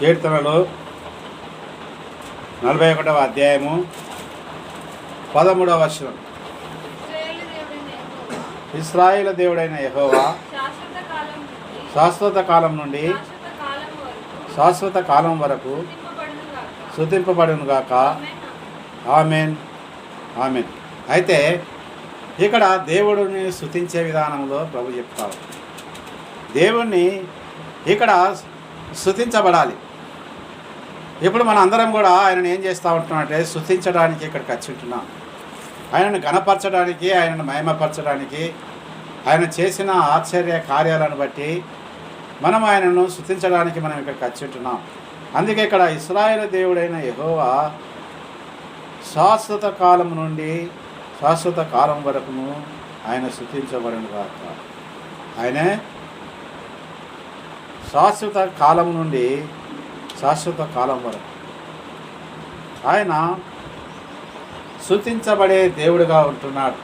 కీర్తనలు. నలభై ఒకటవ అధ్యాయము. పదమూడవ వర్షం ఇస్రాయిల దేవుడైన యహోవా శాశ్వత కాలం నుండి శాశ్వత కాలం వరకు వరకు గాక. ఆమెన్. ఆమెన్. అయితే ఇక్కడ దేవుడిని శృతించే విధానంలో ప్రభు చెప్తారు దేవుణ్ణి ఇక్కడ స్థుతించబడాలి ఇప్పుడు మన అందరం కూడా ఆయనను ఏం చేస్తూ ఉంటున్నామంటే శుద్ధించడానికి ఇక్కడికి వచ్చి ఉంటున్నాం. ఆయనను గణపరచడానికి ఆయనను మహిమపరచడానికి ఆయన చేసిన ఆశ్చర్య కార్యాలను బట్టి మనం ఆయనను శుద్ధించడానికి మనం ఇక్కడికి వచ్చి ఉంటున్నాం. అందుకే ఇక్కడ ఇస్రాయేల్ దేవుడైన యహోవా శాశ్వత కాలం నుండి శాశ్వత కాలం వరకును ఆయన శుద్ధించబడిన కాక ఆయనే శాశ్వత కాలం నుండి శాశ్వత కాలం వరకు. ఆయన స్థుతించబడే దేవుడిగా ఉంటున్నాడు.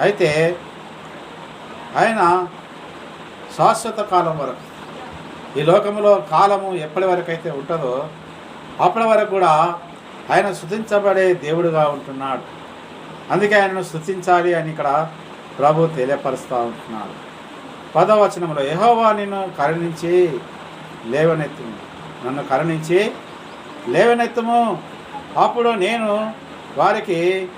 అయితే ఆయన శాశ్వత కాలం వరకు. ఈ లోకంలో కాలము ఎప్పటి వరకు అయితే ఉంటుందో అప్పటి వరకు కూడా ఆయన స్థుతించబడే దేవుడుగా ఉంటున్నాడు. అందుకే ఆయనను స్థుతించాలి అని ఇక్కడ ప్రభు తెలియపరుస్తూ ఉంటున్నాడు. పదవచనంలో యహోవా నిన్ను కరుణించి లేవనెత్తింది నన్ను కరుణించి లేవనెత్తము. అప్పుడు నేను వారికి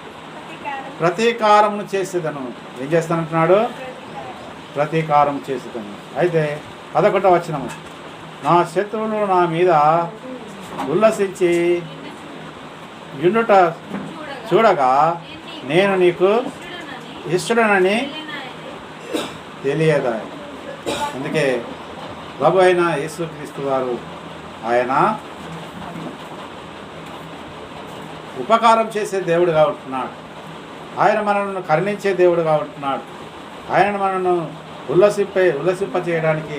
ప్రతీకారమును చేసేదను. ఏం చేస్తానంటున్నాడు? ప్రతీకారం చేసేదను. అయితే పదకొండవ వచనము. నా శత్రువులు నా మీద ఉల్లసించి యుండుట చూడగా నేను నీకు ఇష్టడనని తెలియదా? అందుకే ప్రభు అయిన యేసుక్రీస్తు వారు ఆయన ఉపకారం చేసే దేవుడుగా ఉంటున్నాడు ఆయన మనల్ని కరుణించే దేవుడుగా ఉంటున్నాడు ఆయన మనను ఉల్లసింపే ఉల్లసింప చేయడానికి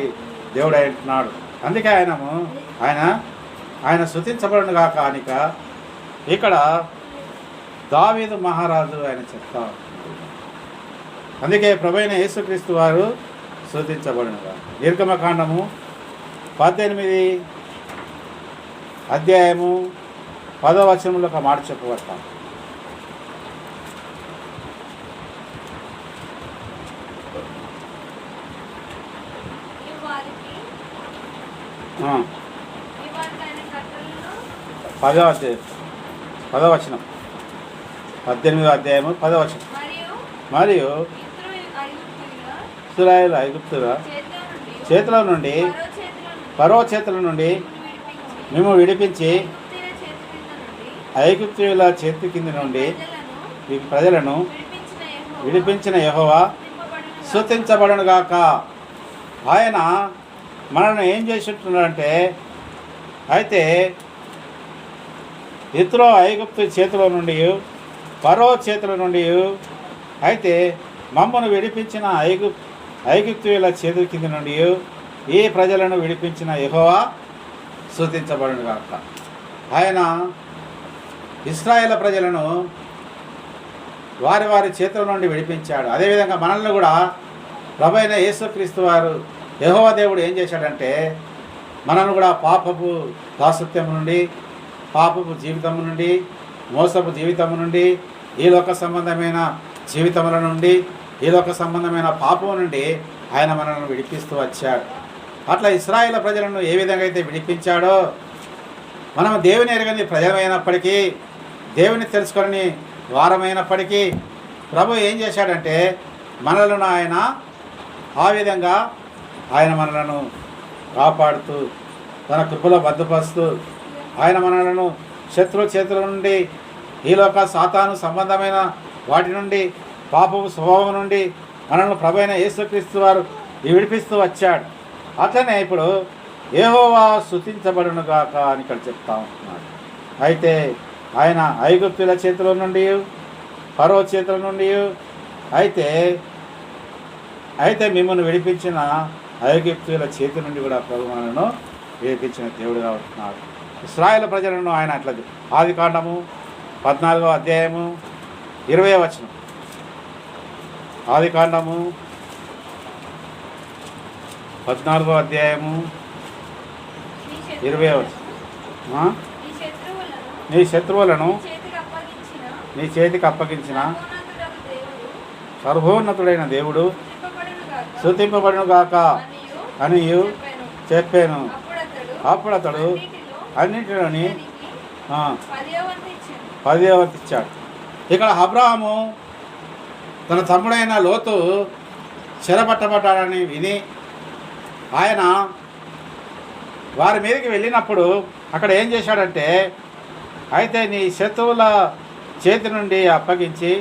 దేవుడు అయి ఉంటున్నాడు. అందుకే ఆయనము ఆయన ఆయన శృతించబడిన కాక కానిక ఇక్కడ దావీదు మహారాజు ఆయన చెప్తా అందుకే ప్రభైన యేసుక్రీస్తు వారు శృతించబడినగా నిర్గమకాండము పద్దెనిమిది అధ్యాయము పదో వచనంలో ఒక మాట చెప్పబడతాం. ఈ వారికి ఆ, ఈ వారికి ఆయన కట్టలను పదో అధ్యాయం పదో వచనం పద్దెనిమిదో అధ్యాయము పదో వచనం మరియు ఇస్రాయేల్ ఐగుప్తుల చేతిలో నుండి చేతుల నుండి పరో చేతిలో మేము విడిపించి ఐగుప్తీయుల చేతి కింద నుండి ఐగుప్తుల చేతి కింద నుండి ఈ ప్రజలను విడిపించిన యెహోవా యెహోవా స్తుతింపబడును స్తుతించబడును గాక ఆయన మనల్ని ఏం చేస్తుంటున్నాడంటే అయితే ఇతరో ఐగుప్తు చేతిలో నుండి పరో చేతుల నుండి అయితే మమ్మను విడిపించిన ఐగు ఐగుప్తుల చేతుల కింద నుండి ఈ ప్రజలను విడిపించిన యెహోవా సూచించబడిన కాక ఆయన ఇస్రాయేల్ ప్రజలను వారి వారి చేతుల నుండి విడిపించాడు. అదేవిధంగా మనల్ని కూడా ప్రభైన యేసుక్రీస్తు వారు యెహోవా దేవుడు ఏం చేశాడంటే మనల్ని కూడా పాపపు దాసత్యం నుండి పాపపు జీవితం నుండి మోసపు జీవితం నుండి ఈ లోక సంబంధమైన జీవితముల నుండి ఈ లోక సంబంధమైన పాపం నుండి ఆయన మనల్ని విడిపిస్తూ వచ్చాడు. అట్లా ఇస్రాయేల్ ప్రజలను ఏ విధంగా అయితే విడిపించాడో మనం దేవుని ఎరగని ప్రజలమైనప్పటికీ దేవుని తెలుసుకొని వారమైనప్పటికీ ప్రభు ఏం చేశాడంటే మనలను ఆయన ఆ విధంగా ఆయన మనలను కాపాడుతూ తన కృపలో భద్రపరుస్తూ ఆయన మనలను శత్రు చేతుల నుండి ఈ లోక సాతాను సంబంధమైన వాటి నుండి పాపపు స్వభావం నుండి మనల్ని ప్రభు అయిన యేసుక్రీస్తు వారు విడిపిస్తూ వచ్చాడు. అట్లనే ఇప్పుడు ఏహోవా స్థుతించబడును గాక అని ఇక్కడ చెప్తా ఉంటున్నాడు అయితే ఆయన ఐగుప్తుల చేతిలో నుండి పరో చేతుల నుండి అయితే అయితే మిమ్మల్ని విడిపించిన ఐగుప్తుల చేతి నుండి కూడా ప్రభు విడిపించిన దేవుడుగా ఉంటున్నాడు. ఇస్రాయేల్ ప్రజలను ఆయన అట్లా ఆది కాండము పద్నాలుగో అధ్యాయము ఇరవై వచనం. ఆది కాండము పద్నాలుగో అధ్యాయము ఇరవై? నీ శత్రువులను నీ చేతికి అప్పగించిన సర్వోన్నతుడైన దేవుడు తిప్పబడును గాక స్థుతింపబడును గాక అనియు అనియు చెప్పాను. అప్పుడు అతడు అన్నింటిలోని అతనికి ఆ, పదియో వంతు ఇచ్చాను పదే ఇచ్చాడు ఇక్కడ అబ్రాహము తన తమ్ముడైన లోతు చెరపట్టబడ్డాడని విని ఆయన వారి మీదకి వెళ్ళినప్పుడు అక్కడ ఏం చేశాడంటే అయితే నీ శత్రువుల చేతి నుండి అప్పగించి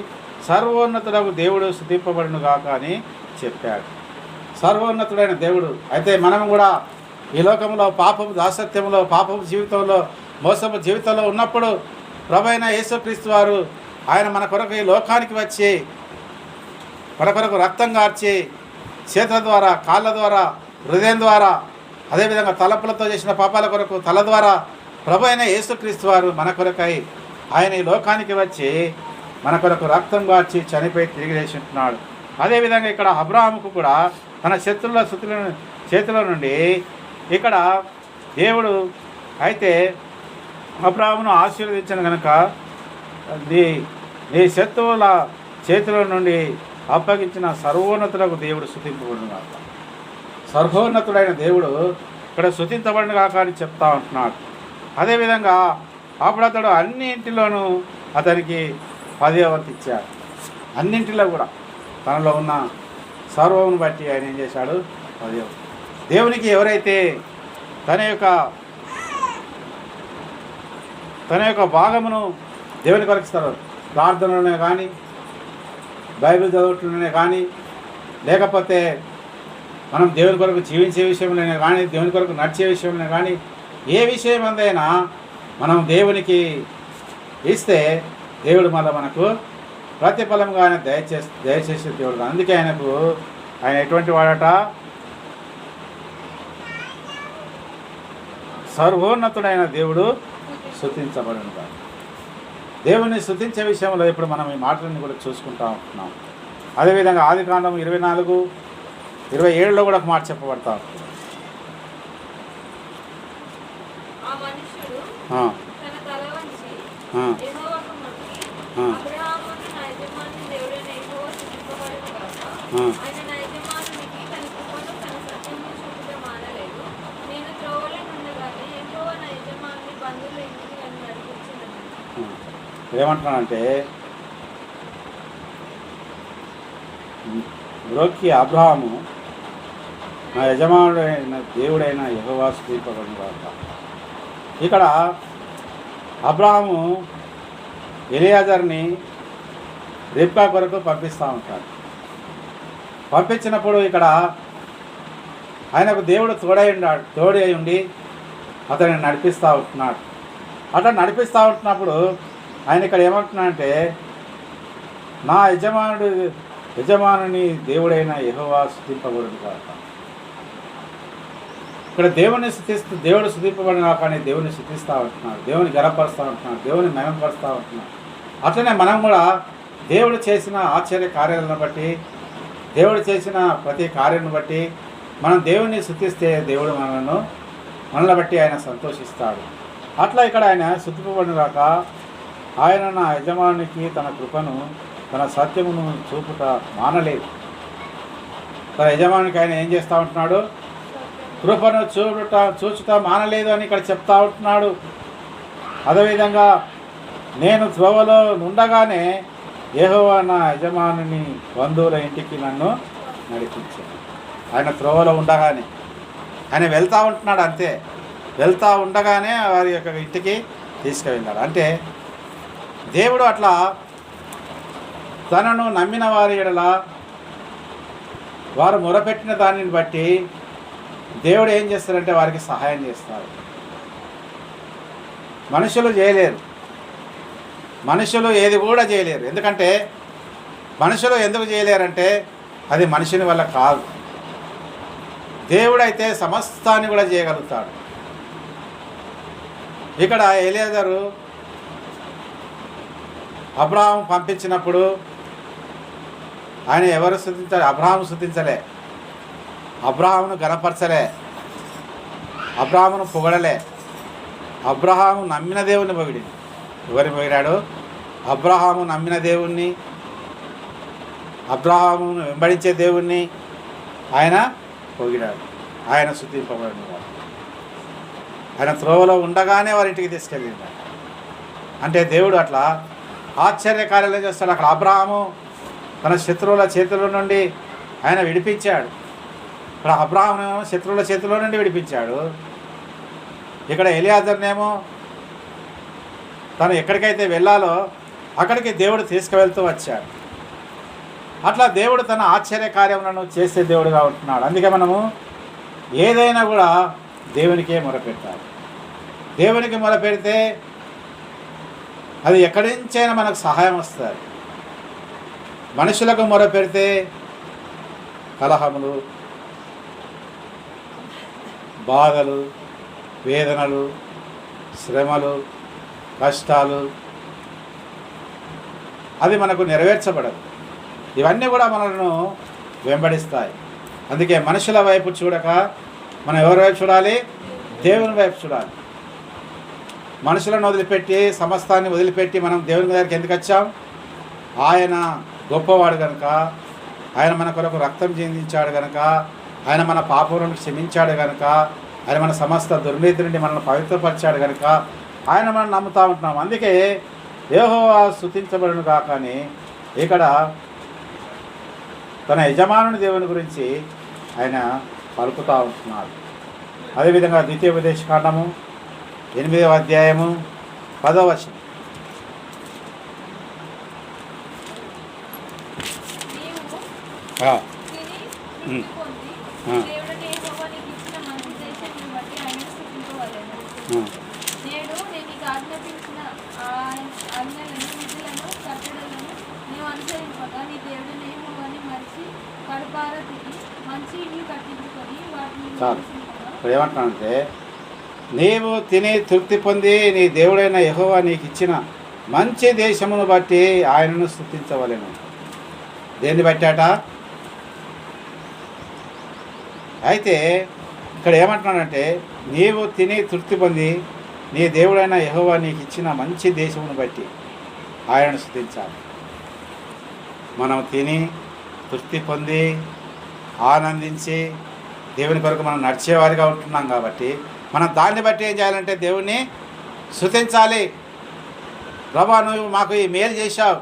సర్వోన్నతుడకు దేవుడు స్థుతింపబడును గాక అని చెప్పాడు. సర్వోన్నతుడైన దేవుడు. అయితే మనం కూడా ఈ లోకంలో పాపపు దాసత్యంలో పాపపు జీవితంలో మోసపు జీవితంలో ఉన్నప్పుడు ప్రభైన యేసుక్రీస్తు వారు ఆయన మన కొరకు ఈ లోకానికి వచ్చి మన కొరకు రక్తం కార్చి చేతుల ద్వారా కాళ్ళ ద్వారా హృదయం ద్వారా అదేవిధంగా తలపులతో చేసిన పాపాల కొరకు తల ద్వారా ప్రభు అయిన యేసుక్రీస్తు వారు మన కొరకై ఆయన ఈ లోకానికి వచ్చి మన కొరకు రక్తం గార్చి చనిపోయి తిరిగి లేచి ఉంటున్నాడు. అదేవిధంగా ఇక్కడ అబ్రాహాముకు కూడా తన శత్రుల శృతుల చేతిలో నుండి ఇక్కడ దేవుడు అయితే అబ్రాహమును ఆశీర్వదించిన కనుక నీ నీ శత్రువుల చేతిలో నుండి అప్పగించిన సర్వోన్నతులకు దేవుడు శుతింపబడిన కాక సర్వోన్నతుడైన దేవుడు ఇక్కడ శుతించబడిన కాక అని చెప్తా ఉంటున్నాడు. అదేవిధంగా అప్పుడు అతడు అన్నింటిలోనూ అతనికి పదేవంతు ఇచ్చాడు అన్నింటిలో కూడా తనలో ఉన్న సర్వమును బట్టి ఆయన ఏం చేశాడు? పదేవంతు. దేవునికి ఎవరైతే తన యొక్క తన యొక్క భాగమును దేవుని కొరకు ప్రార్థనలోనే కానీ బైబిల్ చదవట్లోనే కానీ లేకపోతే మనం దేవుని కొరకు జీవించే విషయంలోనే కానీ దేవుని కొరకు నడిచే విషయంలో కానీ ఏ విషయం అందైనా మనం దేవునికి ఇస్తే దేవుడు మళ్ళీ మనకు ప్రతిఫలంగా ఆయన దయచేసి దయచేసే దేవుడు. అందుకే ఆయనకు ఆయన ఎటువంటి వాడట? సర్వోన్నతుడైన దేవుడు స్థుతించబడును ఉంటాడు దేవుని స్థుతించే విషయంలో ఇప్పుడు మనం ఈ మాటలను కూడా చూసుకుంటా ఉంటున్నాం. అదేవిధంగా ఆది కాండం ఇరవై నాలుగు ఇరవై ఏడులో కూడా ఒక మాట చెప్పబడతా ఉంటుంది. ఆ మనుషుడు ఆ, తన తల వంచి ఆ, యెహోవాకు మొక్కి, ఆ. అబ్రహామును నా యజమాని దేవుడైన యెహోవా స్తుతింపబడును గాక. ఆ. ఆయన నా యజమానునికి తన కృపను, తన సత్యమును చూపుట మానలేదు. నేను త్రోవలో నుండగానే యెహోవా నా యజమానుని బంధువుల ఇంటికి నన్ను నడిపించినది. ఆ. ఏమంటున్నానంటే బ్రోక్కి అబ్రహాము నా యజమానుడైన దేవుడైన యహోవా స్థితిపబడిన ఇక్కడ అబ్రాహము ఎలియాజర్ని రిబ్కా కొరకు పంపిస్తూ ఉంటాడు. పంపించినప్పుడు ఇక్కడ ఆయనకు దేవుడు తోడై ఉన్నాడు తోడై ఉండి అతన్ని నడిపిస్తూ ఉంటున్నాడు. అట్లా నడిపిస్తూ ఉంటున్నప్పుడు ఆయన ఇక్కడ ఏమంటున్నాడంటే నా యజమానుడు యజమానుని దేవుడైన యెహోవా స్థుతింపబడును కాక ఇక్కడ దేవుని స్థుతిస్తూ దేవుడు స్థుతింపబడిన కానీ దేవుని స్థుతిస్తూ ఉంటున్నాడు దేవుని గర్వపరుస్తూ ఉంటున్నాడు దేవుని మయంపరుస్తూ ఉంటున్నాడు అట్లనే మనం కూడా దేవుడు చేసిన ఆశ్చర్య కార్యాలను బట్టి దేవుడు చేసిన ప్రతి కార్యాన్ని బట్టి మనం దేవుణ్ణి శుద్ధిస్తే దేవుడు మనలను మనల్ని బట్టి ఆయన సంతోషిస్తాడు. అట్లా ఇక్కడ ఆయన శుద్ధిపబడినాక ఆయన నా యజమానికి తన కృపను తన సత్యమును చూపుట మానలేదు. తన యజమానికి ఆయన ఏం చేస్తూ ఉంటున్నాడు? కృపను చూడుట చూచుట మానలేదు అని ఇక్కడ చెప్తా ఉంటున్నాడు. అదేవిధంగా నేను త్రోవలో ఉండగానే యెహోవా నా యజమానుని బంధువుల ఇంటికి నన్ను నడిపించాను ఆయన త్రోవలో ఉండగానే ఆయన వెళ్తూ ఉంటున్నాడు అంతే. వెళ్తూ ఉండగానే వారి యొక్క ఇంటికి తీసుకువెళ్ళాడు. అంటే దేవుడు అట్లా తనను నమ్మిన వారి ఎడల వారు మొరపెట్టిన దానిని బట్టి దేవుడు ఏం చేస్తారంటే వారికి సహాయం చేస్తారు మనుషులు చేయలేరు. మనుషులు ఏది కూడా చేయలేరు. ఎందుకంటే మనుషులు ఎందుకు చేయలేరంటే అది మనిషిని వల్ల కాదు. దేవుడైతే సమస్తాన్ని కూడా చేయగలుగుతాడు. ఇక్కడ ఎలియాజరు అబ్రాహం పంపించినప్పుడు ఆయన ఎవరు స్థుతించాలి అబ్రాహం స్థుతించలే అబ్రహామును గనపరచలే అబ్రహామును పొగడలే. అబ్రహాము నమ్మిన దేవుణ్ణి పొగిడింది ఎవరిని పొగిడాడు? అబ్రహాము నమ్మిన దేవుణ్ణి అబ్రహామును వెంబడించే దేవుణ్ణి ఆయన పొగిడాడు. ఆయన శుద్ధింపబడిన వాడు. ఆయన త్రోవలో ఉండగానే వారి ఇంటికి తీసుకెళ్ళింది. అంటే దేవుడు అట్లా ఆశ్చర్యకార్యాలు చేస్తాడు. అక్కడ అబ్రహాము తన శత్రువుల చేతుల నుండి ఆయన విడిపించాడు. ఇక్కడ అబ్రహాం శత్రువుల చేతిలో నుండి విడిపించాడు. ఇక్కడ ఎలియాజర్నేమో తను ఎక్కడికైతే వెళ్ళాలో అక్కడికి దేవుడు తీసుకువెళ్తూ వచ్చాడు. అట్లా దేవుడు తన ఆశ్చర్య కార్యములను చేసే దేవుడుగా ఉంటున్నాడు. అందుకే మనము ఏదైనా కూడా దేవునికే మొరపెట్టాలి. దేవునికి మొరపెడితే అది ఎక్కడి నుంచైనా మనకు సహాయం వస్తుంది. మనుషులకు మొరపెడితే కలహములు బాధలు వేదనలు శ్రమలు కష్టాలు. అది మనకు నెరవేర్చబడదు. ఇవన్నీ కూడా మనలను వెంబడిస్తాయి. అందుకే మనుషుల వైపు చూడక మనం ఎవరి వైపు చూడాలి? దేవుని వైపు చూడాలి. మనుషులను వదిలిపెట్టి సమస్తాన్ని వదిలిపెట్టి మనం దేవుని దగ్గరికి ఎందుకు వచ్చాం? ఆయన గొప్పవాడు కనుక ఆయన మన కొరకు రక్తం చెందించాడు కనుక ఆయన మన పాపములను క్షమించాడు కనుక ఆయన మన సమస్త దుర్నీతి నుండి మనల్ని పవిత్రపరిచాడు కనుక ఆయన మనం నమ్ముతా ఉంటున్నాం. అందుకే ఏహో స్థుతించబడును కాక అని ఇక్కడ తన యజమానుని దేవుని గురించి ఆయన పలుకుతూ ఉంటున్నాడు. అదేవిధంగా ద్వితీయ ఉపదేశ కాండము ఎనిమిదవ అధ్యాయము పదవ వచనం. ఆ, నేడు నేను నీకు ఆజ్ఞాపించిన ఆ ఆజ్ఞలను విధులను కట్టడలను నీవు అనుసరింపగా నీ దేవుడైన యెహోవాని మరిచి కడుపార తిని మంచి ఇల్లు కట్టించుకొని వాటిని చాలు. నివసింపగా ఇప్పుడు ఏమంటున్నానంటే నీవు తిని తృప్తి పొంది నీ దేవుడైన యెహోవా నీకు ఇచ్చిన మంచి దేశమును బట్టి ఆయనను స్థుతించవలెను. దేన్ని బట్టాట? అయితే ఇక్కడ ఏమంటున్నానంటే నీవు తిని తృప్తి పొంది నీ దేవుడైన యహోవా నీకు ఇచ్చిన మంచి దేశమును బట్టి ఆయనను స్థుతించాలి మనం తిని తృప్తి పొంది ఆనందించి దేవుని కొరకు మనం నడిచేవారిగా ఉంటున్నాం కాబట్టి మనం దాన్ని బట్టి ఏం చేయాలంటే దేవుణ్ణి శృతించాలి ప్రభా నువ్వు మాకు ఈ మేలు చేశావు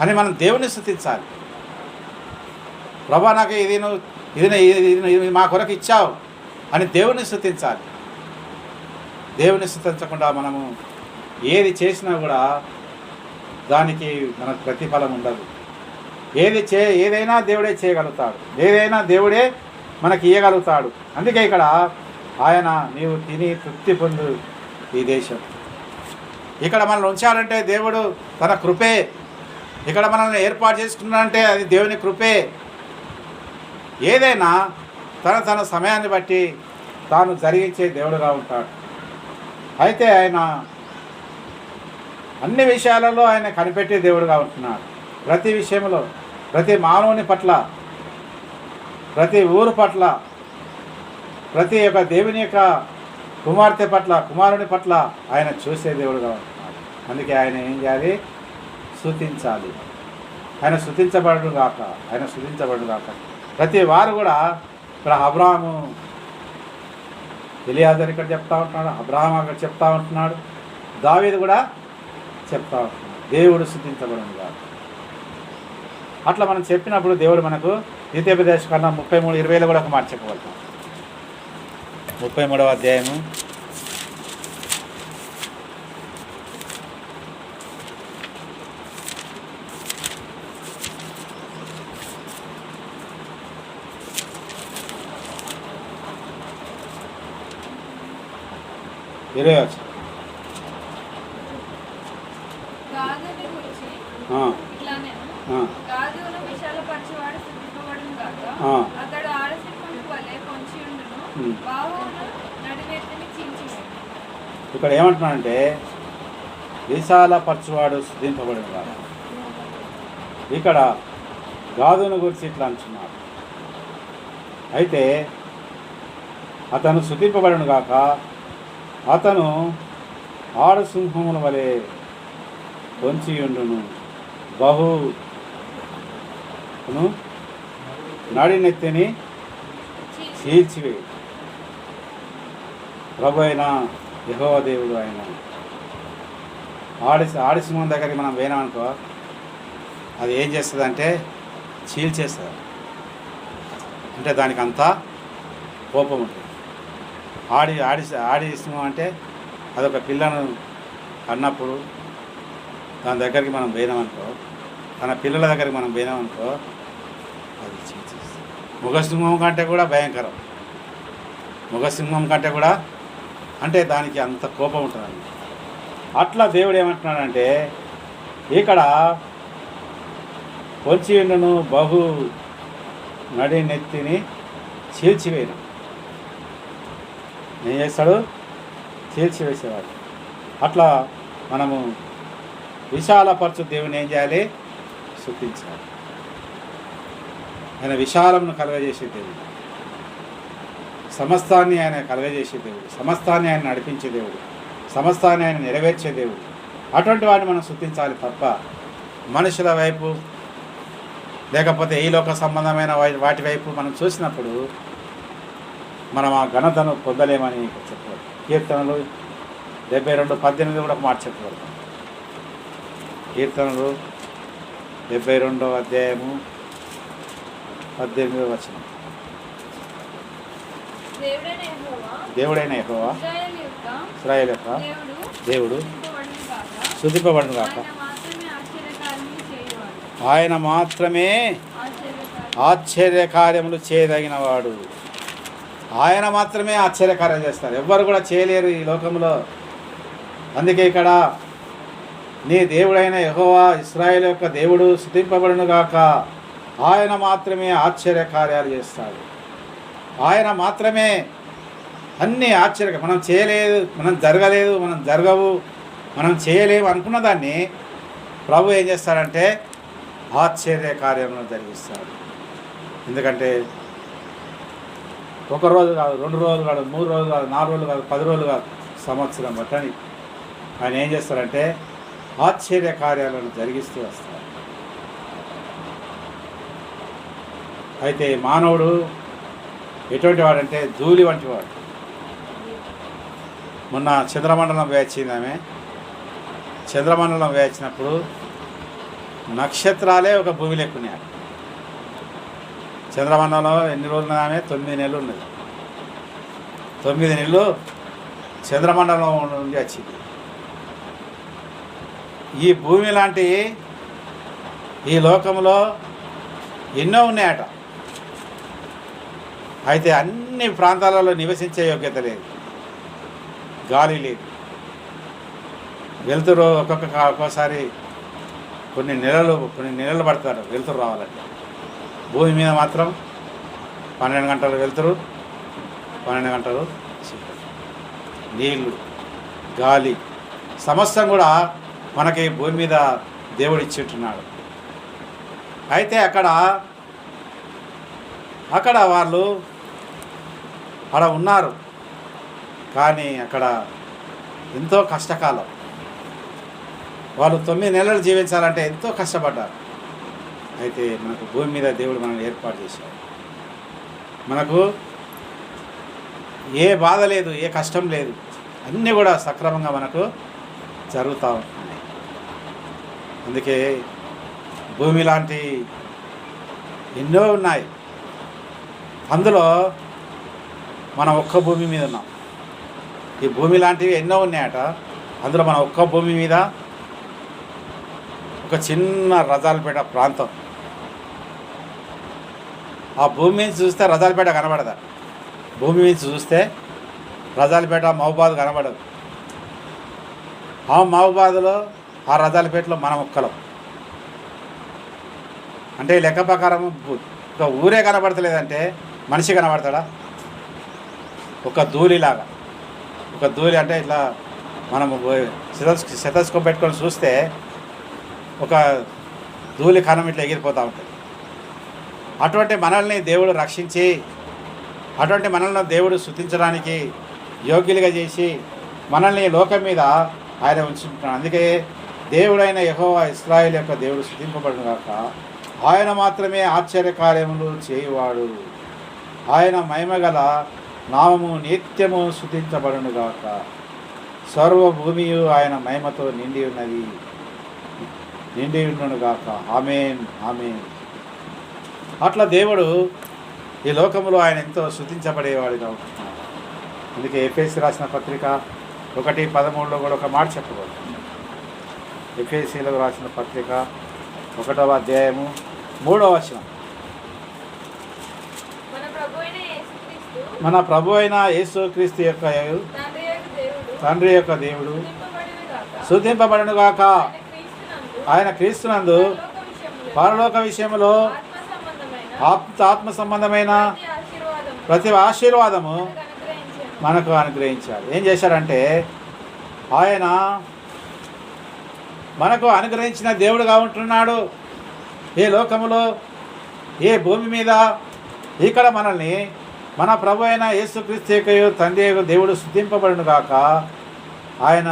అని మనం దేవుని స్థుతించాలి ప్రభా నాకు ఇది నువ్వు ఇది ఇది మా కొరకు ఇచ్చావు అని దేవుని స్థుతించాలి. దేవుని స్థుతించకుండా మనము ఏది చేసినా కూడా దానికి మనకు ప్రతిఫలం ఉండదు. ఏది చే ఏదైనా దేవుడే చేయగలుగుతాడు. ఏదైనా దేవుడే మనకి ఇయ్యగలుగుతాడు. అందుకే ఇక్కడ ఆయన నీవు తిని తృప్తి పొందు ఈ దేశం. ఇక్కడ మనల్ని ఉంచాలంటే దేవుడు తన కృపే. ఇక్కడ మనల్ని ఏర్పాటు చేసుకున్నాడంటే అది దేవుని కృపే. ఏదైనా తన తన సమయాన్ని బట్టి తాను జరిగించే దేవుడుగా ఉంటాడు. అయితే ఆయన అన్ని విషయాలలో ఆయన కనిపెట్టే దేవుడుగా ఉంటున్నాడు. ప్రతి విషయంలో ప్రతి మానవుని పట్ల ప్రతి ఊరు పట్ల ప్రతి యొక్క దేవుని యొక్క కుమార్తె పట్ల కుమారుని పట్ల ఆయన చూసే దేవుడుగా ఉంటున్నాడు. అందుకే ఆయన ఏం చేయాలి? స్థుతించాలి ఆయన స్థుతించబడు గాక ఆయన స్థుతించబడు గాక ప్రతి వారు కూడా ఇక్కడ అబ్రాహము ఎలియాజర్ ఇక్కడ చెప్తా ఉంటున్నాడు అబ్రాహం అక్కడ చెప్తా ఉంటున్నాడు దావీదు కూడా చెప్తా ఉంటున్నాడు. దేవుడు స్థుతించబడును కాదు అట్లా మనం చెప్పినప్పుడు దేవుడు మనకు ద్వితీయోపదేశ కన్నా ముప్పై మూడు ఇరవైలో కూడా ఒక మాట చెప్పగలుగుతాం ముప్పై మూడవ అధ్యాయము ఇరవై వచ్చి గాదుని గురించి ఇట్లానే గాదును విశాలపరచువాడు స్థుతింపబడును గాక ఆ. అతడు ఆడసింపుడు వలె పొంచి ఉండును ఉమ్. బాహువును నడివెత్తిని చించివేయును ఇక్కడ ఏమంటున్నాడంటే విశాలపరచువాడు స్థుతింపబడిన వాడు ఇక్కడ గాదును గురించి ఇట్లా అంటున్నాడు. అయితే అతను శుతింపబడును గాక అతను ఆడసింహముల వలె పొంచియుండును బహు నడినెత్తిని చీల్చివే. ప్రభు అయిన యహోదేవుడు ఆయన. ఆడి ఆడిసింహం దగ్గరికి మనం పోయినామనుకో అది ఏం చేస్తుంది అంటే చీల్చేస్తుంది. అంటే దానికి అంతా కోపం ఉంటుంది. ఆడి ఆడి ఆడి సింహం అంటే అదొక పిల్లను అన్నప్పుడు దాని దగ్గరికి మనం పోయినామనుకో తన పిల్లల దగ్గరికి మనం పోయినామనుకో అది ముఖసింహం కంటే కూడా భయంకరం. ముఖసింహం కంటే కూడా అంటే దానికి అంత కోపం ఉంటుంది అట్లా దేవుడు ఏమంటున్నాడంటే ఇక్కడ పొంచియుండును బహు నడి నెత్తిని చీల్చివేయను. ఏం చేస్తాడు? చీల్చివేసేవాడు అట్లా మనము విశాలపరచు దేవుని ఏం చేయాలి? శుద్ధించాలి. ఆయన విశాలమును కలుగజేసే దేవుడు. సమస్తాన్ని ఆయన కలుగజేసే దేవుడు. సమస్తాన్ని ఆయన నడిపించే దేవుడు. సమస్తాన్ని ఆయన నెరవేర్చే దేవుడు. అటువంటి వాడిని మనం శుద్ధించాలి తప్ప మనుషుల వైపు లేకపోతే ఈ లోక సంబంధమైన వాటి వైపు మనం చూసినప్పుడు మనం ఆ ఘనతను పొందలేమని చెప్పారు. కీర్తనలు డెబ్బై రెండు పద్దెనిమిది కూడా ఒక మాట చెప్పారు కీర్తనలు డెబ్బై రెండో అధ్యాయము పద్దెనిమిదో వచనం. దేవుడైన యెహోవా ఇస్రాయేల్ యొక్క దేవుడు. శుద్ధిపబడును కాక ఆయన మాత్రమే ఆశ్చర్యకార్యం ఆశ్చర్యకార్యములు చేయదగినవాడు. ఆయన మాత్రమే ఆశ్చర్యకార్యం చేస్తారు. ఎవ్వరు కూడా చేయలేరు ఈ లోకంలో. అందుకే ఇక్కడ నీ దేవుడైన యహోవా ఇస్రాయేల్ యొక్క దేవుడు స్థుతింపబడును గాక. ఆయన మాత్రమే ఆశ్చర్యకార్యాలు చేస్తాడు. ఆయన మాత్రమే అన్ని ఆశ్చర్య మనం చేయలేదు మనం జరగలేదు మనం జరగవు మనం చేయలేము అనుకున్న దాన్ని ప్రభు ఏం చేస్తాడంటే ఆశ్చర్య కార్యములను జరిగిస్తాడు. ఎందుకంటే ఒక రోజు కాదు రెండు రోజులు కాదు మూడు రోజులు కాదు నాలుగు రోజులు కాదు పది రోజులు కాదు సంవత్సరం బట్టని ఆయన ఏం చేస్తారంటే ఆశ్చర్య కార్యాలను జరిగిస్తూ వస్తారు. అయితే మానవుడు ఎటువంటి వాడంటే ధూళి వంటి వాడు. మొన్న చంద్రమండలం వేచింది ఆమె. చంద్రమండలం వేచినప్పుడు నక్షత్రాలే ఒక భూమి లెక్కున్నాడు చంద్రమండలంలో ఎన్ని రోజులు కానీ తొమ్మిది నెలలు ఉన్నది తొమ్మిది నెలలు చంద్రమండలం నుండి వచ్చింది. ఈ భూమి లాంటి ఈ లోకంలో ఎన్నో ఉన్నాయట. అయితే అన్ని ప్రాంతాలలో నివసించే యోగ్యత లేదు. గాలి లేదు. వెలుతురు ఒక్కొక్క ఒక్కోసారి కొన్ని నెలలు కొన్ని నెలలు పడతారు. వెలుతురు రావాలంటే. భూమి మీద మాత్రం పన్నెండు గంటలు వెళ్తారు. పన్నెండు గంటలు నీళ్ళు గాలి సమస్తం కూడా మనకి భూమి మీద దేవుడు ఇచ్చింటున్నాడు అయితే అక్కడ అక్కడ వాళ్ళు అక్కడ ఉన్నారు. కానీ అక్కడ ఎంతో కష్టకాలం. వాళ్ళు తొమ్మిది నెలలు జీవించాలంటే ఎంతో కష్టపడ్డారు. అయితే మనకు భూమి మీద దేవుడు మనల్ని ఏర్పాటు చేశాడు. మనకు ఏ బాధ లేదు ఏ కష్టం లేదు అన్నీ కూడా సక్రమంగా మనకు జరుగుతూ ఉన్నాయి. అందుకే భూమి లాంటి ఎన్నో ఉన్నాయి. అందులో మనం ఒక్క భూమి మీద ఉన్నాం. ఈ భూమి లాంటివి ఎన్నో ఉన్నాయట. అందులో మనం ఒక్క భూమి మీద ఒక చిన్న రజాలపేట ప్రాంతం ఆ భూమి మీద చూస్తే రజాలపేట కనబడదా. భూమి మీద చూస్తే రజాలపేట మహబాద్ కనబడదు. ఆ మహబాద్లో ఆ రజాలపేటలో మనం ఒక్కలం. అంటే లెక్క ప్రకారం ఒక ఊరే కనబడతలేదంటే మనిషి కనబడతాడా? ఒక ధూళిలాగా. ఒక ధూళి అంటే ఇట్లా మనము శతస్కో పెట్టుకొని చూస్తే ఒక ధూళి కణం ఇట్లా ఎగిరిపోతూ ఉంటుంది. అటువంటి మనల్ని దేవుడు రక్షించి అటువంటి మనల్ని దేవుడు స్థుతించడానికి యోగ్యులుగా చేసి మనల్ని లోకం మీద ఆయన ఉంచుకుంటున్నాడు. అందుకే దేవుడైన యెహోవా ఇస్రాయిల్ యొక్క దేవుడు స్థుతింపబడును గాక. ఆయన మాత్రమే ఆశ్చర్య కార్యములు చేయువాడు. ఆయన మహిమగల నామము నిత్యము స్థుతించబడును గాక. సర్వభూమియు ఆయన మహిమతో నిండి ఉన్నది. నిండి ఉండునుగాక ఆమెన్ ఆమెన్. అట్లా దేవుడు ఈ లోకములో ఆయన ఎంతో శుద్ధించబడేవాడిగా ఉంటున్నాడు. అందుకే ఎఫ్ఎస్సి రాసిన పత్రిక ఒకటి పదమూడులో కూడా ఒక మాట చెప్పబడుతుంది. ఎఫ్ఎస్సిలో రాసిన పత్రిక ఒకటవ అధ్యాయము మూడవ వచనం. మన ప్రభు అయిన యేసుక్రీస్తు యొక్క తండ్రి యొక్క దేవుడు తండ్రి యొక్క దేవుడు నింపబడిన గాక శుద్ధింపబడును గాక ఆయన క్రీస్తునందు పరలోక విషయంలో ఆత్మ సంబంధమైన ఆత్మ సంబంధమైన ప్రతి ఆశీర్వాదము మనకు అనుగ్రహించారు అనుగ్రహించాడు ఏం చేశారంటే ఆయన మనకు అనుగ్రహించిన దేవుడుగా ఉంటున్నాడు. ఏ లోకములో ఏ భూమి మీద ఇక్కడ మనల్ని మన ప్రభు అయిన యేసుక్రీస్తు తండ్రి దేవుడు స్థుతింపబడును గాక ఆయన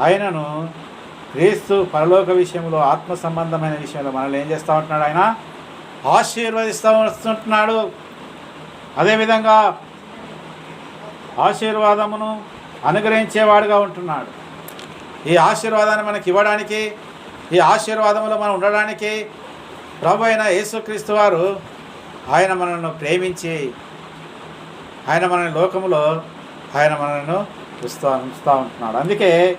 ఆయనను క్రీస్తు పరలోక విషయంలో ఆత్మ సంబంధమైన విషయంలో మనల్ని ఏం చేస్తూ ఉంటున్నాడు ఆయన? ఆశీర్వదిస్తూ వస్తుంటున్నాడు అదేవిధంగా ఆశీర్వాదమును అనుగ్రహించేవాడుగా ఉంటున్నాడు. ఈ ఆశీర్వాదాన్ని మనకి ఇవ్వడానికి ఈ ఆశీర్వాదములో మనం ఉండడానికి ప్రభు అయిన యేసుక్రీస్తు వారు ఆయన మనల్ని ప్రేమించి ఆయన మన లోకములో ఆయన మనల్ని ఉంచుతూ ఉంచుతూ ఉంటున్నాడు. అందుకే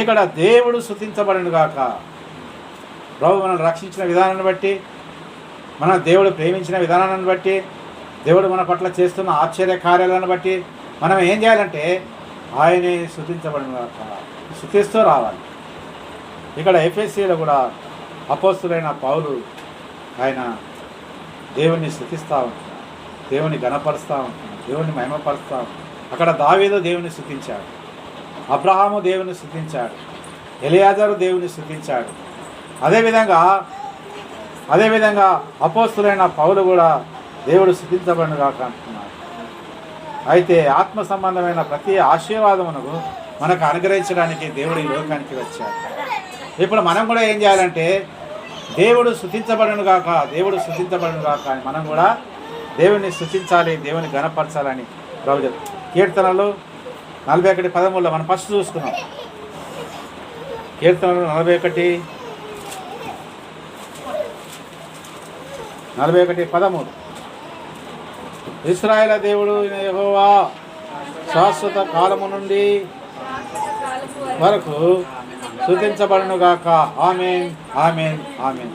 ఇక్కడ దేవుడు శుతించబడినగాక ప్రభు మనల్ని రక్షించిన విధానాన్ని బట్టి మన దేవుడు ప్రేమించిన విధానాన్ని బట్టి దేవుడు మన పట్ల చేస్తున్న ఆశ్చర్య కార్యాలను బట్టి మనం ఏం చేయాలంటే ఆయనే శుతించబడిన గాక శుతిస్తూ రావాలి. ఇక్కడ ఎఫ్ఎస్సీలో కూడా అపోస్తులైన పౌలు ఆయన దేవుణ్ణి స్థుతిస్తూ ఉంటున్నాడు దేవుని గణపరుస్తూ ఉంటున్నాడు దేవుణ్ణి మహిమపరుస్తూ అక్కడ దావీదు దేవుని స్థుతించాడు. అబ్రహాము దేవుని స్థుతించాడు. ఎలియాజరు దేవుని స్థుతించాడు. అదేవిధంగా అదేవిధంగా అపోస్తులైన పౌలు కూడా దేవుడు సిద్ధించబడిన కాక అంటున్నాడు అయితే ఆత్మ సంబంధమైన ప్రతి ఆశీర్వాదమునకు మనకు అనుగ్రహించడానికి దేవుడు ఈ లోకానికి వచ్చాడు. ఇప్పుడు మనం కూడా ఏం చేయాలంటే దేవుడు శుతించబడను గాక దేవుడు శుతించబడను గాక అని మనం కూడా దేవుని శుతించాలి దేవుని గణపరచాలని ప్రభు కీర్తనలు నలభై ఒకటి పదమూడులో మనం ఫస్ట్ చూసుకున్నాం. కీర్తనలు నలభై ఒకటి నలభై ఒకటి పదమూడు. ఇస్రాయేల దేవుడు యహోవా శాశ్వత కాలము నుండి వరకు వరకు గాక. Amen amen amen.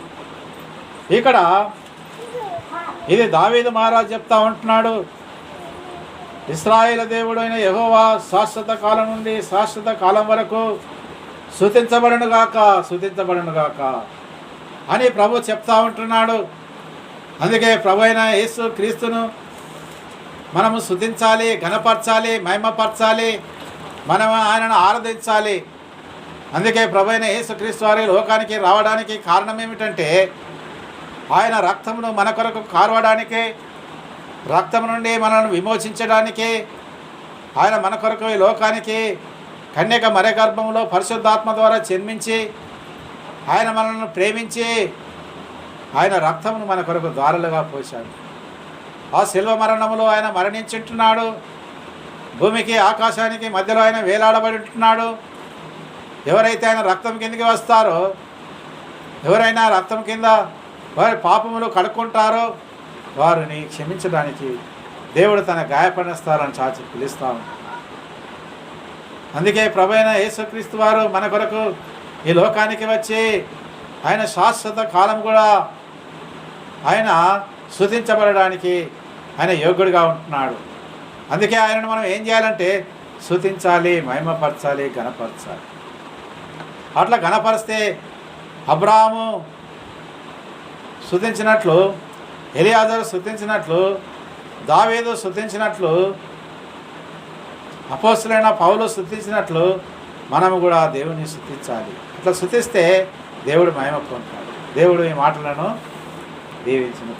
ఇక్కడ ఇది దావీదు మహారాజ్ చెప్తా ఉంటున్నాడు. ఇస్రాయేల్ దేవుడైన యహోవా శాశ్వత కాలం నుండి శాశ్వత కాలం వరకు శుతించబడును గాక అని ప్రభు చెప్తా ఉంటున్నాడు. అందుకే ప్రభు అయిన యేసు క్రీస్తును మనము శుద్ధించాలి ఘనపరచాలి మహిమపరచాలి మనం ఆయనను ఆరాధించాలి. అందుకే ప్రభైన యేసుక్రీస్తు వారి లోకానికి రావడానికి కారణం ఏమిటంటే ఆయన రక్తమును మన కొరకు కార్వడానికి రక్తం నుండి మనల్ని విమోచించడానికి ఆయన మన కొరకు ఈ లోకానికి కన్యక మరే గర్భంలో పరిశుద్ధాత్మ ద్వారా జన్మించి ఆయన మనల్ని ప్రేమించి ఆయన రక్తమును మన కొరకు ద్వారలుగా పోశాడు. ఆ శిల్వ మరణములో ఆయన మరణించుంటున్నాడు. భూమికి ఆకాశానికి మధ్యలో ఆయన వేలాడబడి ఉంటున్నాడు ఎవరైతే ఆయన రక్తం కిందకి వస్తారో ఎవరైనా రక్తం కింద వారి పాపములు కడుక్కుంటారో వారిని క్షమించడానికి దేవుడు తన గాయపడిన స్థలాన్ని చాచి పిలుస్తా అందుకే ప్రభైన యేసుక్రీస్తు వారు మన కొరకు ఈ లోకానికి వచ్చి ఆయన శాశ్వత కాలం కూడా ఆయన శృతించబడడానికి ఆయన యోగ్యుడిగా ఉంటున్నాడు. అందుకే ఆయనను మనం ఏం చేయాలంటే శృతించాలి మహిమపరచాలి గణపరచాలి అట్లా ఘనపరిస్తే అబ్రాహము శృతించినట్లు ఎలియాజరు శృతించినట్లు దావేదు శృతించినట్లు అపోస్తులైన పౌలు శృతించినట్లు మనము కూడా దేవుని శృతించాలి. అట్లా శృతిస్తే దేవుడు మహిమ పొందుతాడు. దేవుడు ఈ మాటలను దీవించిన